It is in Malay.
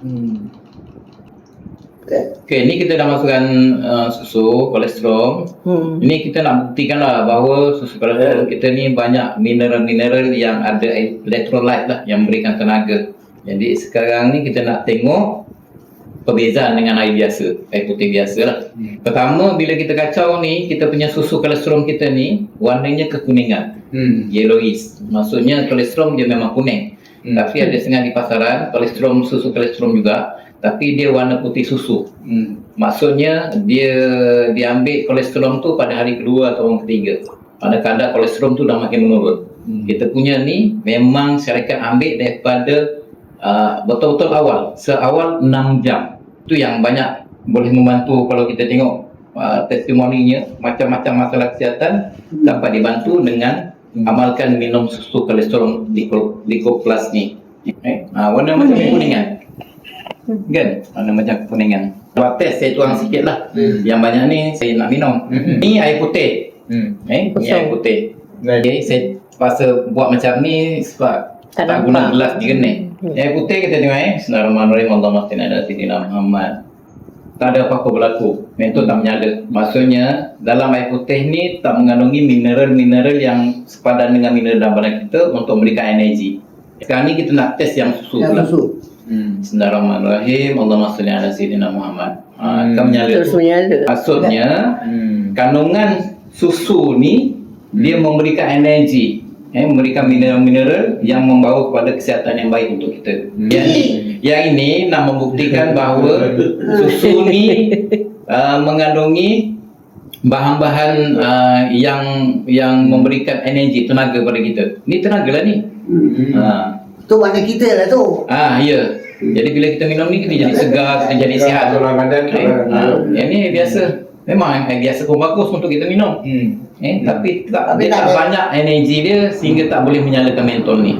Hmm. Okey, ni kita dah masukkan uh, susu, kolesterol. Hmm. Ini kita nak buktikan lah bahawa susu kolesterol kita ni banyak mineral-mineral yang ada electrolyte lah yang memberikan tenaga. Jadi sekarang ni kita nak tengok perbezaan dengan air biasa, air putih biasa lah. Pertama, bila kita kacau ni, kita punya susu kolesterol kita ni warnanya kekuningan, Hmm. yellowish. Maksudnya kolesterol dia memang kuning. Hmm. Tapi ada setengah di pasaran, kolesterol, susu kolesterol juga, tapi dia warna putih susu. Hmm. Maksudnya dia diambil kolesterol tu pada hari kedua atau orang ketiga. Pada kadar kolesterol tu dah makin menurun. Hmm. Kita punya ni memang syarikat ambil daripada uh, betul-betul awal, seawal 6 jam. Tu yang banyak boleh membantu kalau kita tengok uh, testimoninya macam-macam masalah kesihatan dapat dibantu dengan amalkan minum susu kolesterol Lico, Lico Plus ni. Eh, uh, warna macam kuningan. Kan? Warna macam kuningan. Buat test saya tuang sikit lah. Hmm. Yang banyak ni saya nak minum. Hmm. Ni air putih. Hmm. Eh, ni air putih. Baik. Okay, saya pasal buat macam ni sebab Tak tak, guna gelas ni. Hmm. Air putih kita tengok eh. Bismillahirrahmanirrahim. Allahumma salli ala sayyidina Muhammad. Tak ada apa-apa berlaku. Mentor tak menyala. Maksudnya dalam air putih ni tak mengandungi mineral-mineral yang sepadan dengan mineral dalam badan kita untuk memberikan energi. Sekarang ni kita nak test yang susu Yang pula. susu. Hmm. Bismillahirrahmanirrahim. Allahumma salli ala sayyidina Muhammad. Ha, Hmm. kan menyala Terus menyala. Maksudnya Hmm. kandungan susu ni dia memberikan energi eh, memberikan mineral-mineral yang membawa kepada kesihatan yang baik untuk kita. Hmm. Yang ini, yang ini nak membuktikan bahawa susu ni uh, mengandungi bahan-bahan uh, yang yang memberikan energi tenaga kepada kita. Ni tenaga lah ni. Hmm. Ha. Tu mana kita lah tu. Ah, ya. Jadi bila kita minum ni kita jadi segar, kita jadi sihat. Dalam badan Eh, ha. Yang ni biasa. Memang air biasa pun bagus untuk kita minum. Hmm. Eh, tapi tak, Tapi dia tak tak banyak energi dia sehingga tak boleh menyalakan mentol ni.